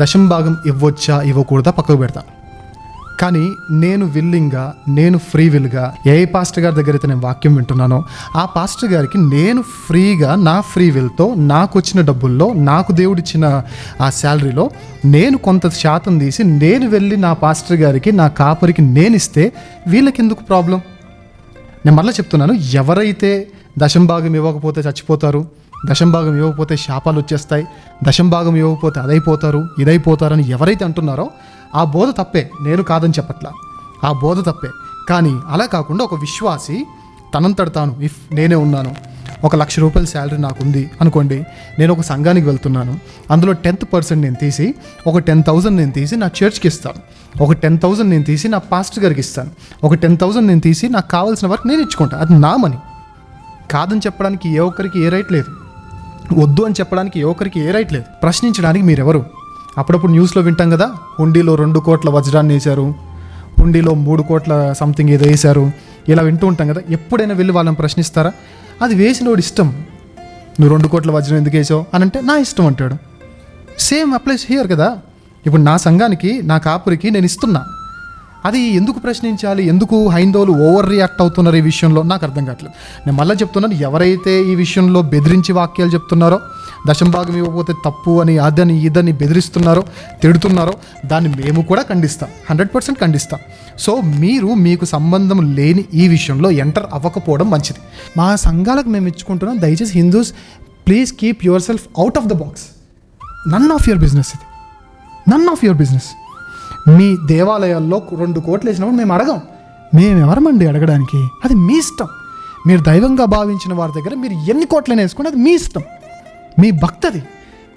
దశం భాగం ఇవ్వొచ్చా ఇవ్వకూడదా పక్కకు పెడతా. కానీ నేను విల్లింగ్గా నేను ఫ్రీ విల్గా ఏ పాస్టర్ గారి దగ్గర అయితే నేను వాక్యం వింటున్నానో ఆ పాస్టర్ గారికి నేను ఫ్రీగా నా ఫ్రీ విల్తో నాకు వచ్చిన డబ్బుల్లో నాకు దేవుడిచ్చిన ఆ శాలరీలో నేను కొంత శాతం తీసి నేను వెళ్ళి నా పాస్టర్ గారికి నా కాపరికి నేను ఇస్తే వీళ్ళకి ఎందుకు ప్రాబ్లం నేను మళ్ళీ చెప్తున్నాను ఎవరైతే దశం భాగం ఇవ్వకపోతే చచ్చిపోతారు? దశం భాగం ఇవ్వకపోతే శాపాలు వచ్చేస్తాయి దశం భాగం ఇవ్వకపోతే అదైపోతారు ఇదైపోతారని ఎవరైతే అంటున్నారో ఆ బోధ తప్పే నేను కాదని చెప్పట్లా. ఆ బోధ తప్పే. కానీ అలా కాకుండా ఒక విశ్వాసి తనంతట తాను ఇఫ్ నేనే ఉన్నాను ఒక లక్ష రూపాయల శాలరీ నాకు ఉంది అనుకోండి నేను ఒక సంఘానికి వెళ్తున్నాను అందులో టెన్త్ పర్సెంట్ నేను తీసి ఒక టెన్ థౌజండ్ నేను తీసి నా చర్చ్కి ఇస్తాను ఒక టెన్ థౌజండ్ నేను తీసి నా పాస్టర్ గారికి ఇస్తాను ఒక టెన్ థౌజండ్ నేను తీసి నాకు కావాల్సిన వరకు నేను ఇచ్చుకుంటాను అది నా మనీ. కాదని చెప్పడానికి ఏ ఒక్కరికి ఏ రైట్ లేదు. వద్దు అని చెప్పడానికి ఏ ఒక్కరికి ఏ రైట్ లేదు. ప్రశ్నించడానికి మీరెవరు? అప్పుడప్పుడు న్యూస్లో వింటాం కదా హుండీలో రెండు కోట్ల వజ్రాన్ని వేశారు హుండీలో మూడు కోట్ల సంథింగ్ ఏదో వేశారు ఇలా వింటూ ఉంటాం కదా ఎప్పుడైనా వెళ్ళి వాళ్ళని ప్రశ్నిస్తారా? అది వేసినోడు ఇష్టం. నువ్వు రెండు కోట్ల వజ్రం ఎందుకు వేసావు? అని అంటే నా ఇష్టం అంటాడు. సేమ్ అప్లైస్ హియర్ కదా. ఇప్పుడు నా సంఘానికి నా కాపురికి నేను ఇస్తున్నా. అది ఎందుకు ప్రశ్నించాలి? ఎందుకు హైందవులు ఓవర్ రియాక్ట్ అవుతున్నారు ఈ విషయంలో? నాకు అర్థం కావట్లేదు. నేను మళ్ళీ చెప్తున్నాను ఎవరైతే ఈ విషయంలో బెదిరించి వాక్యాలు చెప్తున్నారో దశం భాగం ఇవ్వకపోతే తప్పు అని అదని ఇదని బెదిరిస్తున్నారో తిడుతున్నారో దాన్ని మేము కూడా ఖండిస్తాం. హండ్రెడ్ పర్సెంట్ ఖండిస్తాం. సో మీరు మీకు సంబంధం లేని ఈ విషయంలో ఎంటర్ అవ్వకపోవడం మంచిది. మా సంఘాలకు మేము ఇచ్చుకుంటున్నాం దయచేసి Hindus please keep your self out of the box none of your business ఇది. నన్ ఆఫ్ యువర్ బిజినెస్ మీ దేవాలయాల్లో రెండు కోట్లు వేసినప్పుడు మేము అడగం. మేము ఎవరమండి అడగడానికి? అది మీ ఇష్టం. మీరు దైవంగా భావించిన వారి దగ్గర మీరు ఎన్ని కోట్లైనా వేసుకోండి అది మీ ఇష్టం. మీ భక్తది.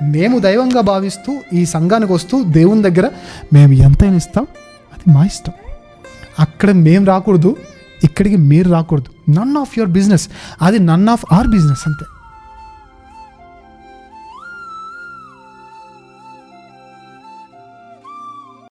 మేము దైవంగా భావిస్తూ ఈ సంఘానికి వస్తూ దేవుని దగ్గర మేము ఎంతైనా ఇస్తాం అది మా ఇష్టం. అక్కడ మేము రాకూడదు ఇక్కడికి మీరు రాకూడదు. నన్ ఆఫ్ యువర్ బిజినెస్ అది నన్ ఆఫ్ ఆర్ బిజినెస్ అంతే.